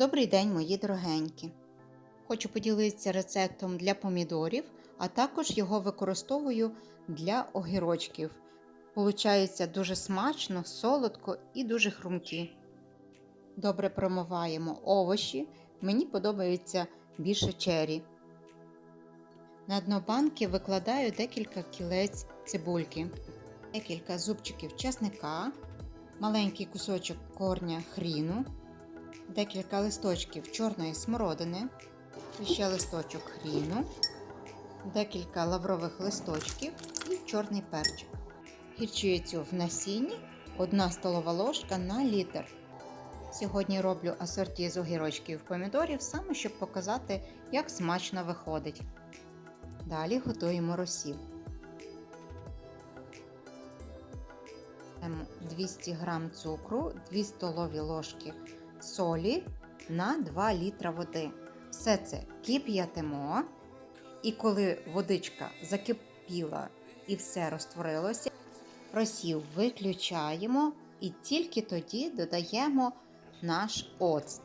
Добрий день, мої дорогенькі! Хочу поділитися рецептом для помідорів, а також його використовую для огірочків. Получається дуже смачно, солодко і дуже хрумкі. Добре промиваємо овочі. Мені подобається більше чері. На дно банки викладаю декілька кілець цибульки, декілька зубчиків часника, маленький кусочок корня хріну, декілька листочків чорної смородини, ще листочок хріну, декілька лаврових листочків і чорний перчик. Гірчицю в насінні 1 столова ложка на літр. Сьогодні роблю асорті з огірочків помідорів, саме щоб показати, як смачно виходить. Далі готуємо розсіл. 200 г цукру, 2 столові ложки солі на 2 літра води. Все це кип'ятимо. І коли водичка закипіла і все розтворилося, розсіл виключаємо і тільки тоді додаємо наш оцт.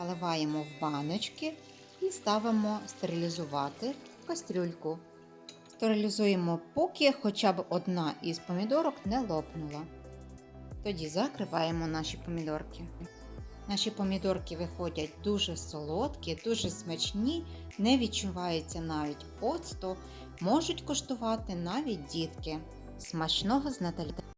Наливаємо в баночки і ставимо стерилізувати в кастрюльку. Стерилізуємо, поки хоча б одна із помідорок не лопнула. Тоді закриваємо наші помідорки. Наші помідорки виходять дуже солодкі, дуже смачні, не відчувається навіть оцту, можуть коштувати навіть дітки. Смачного з Наталі!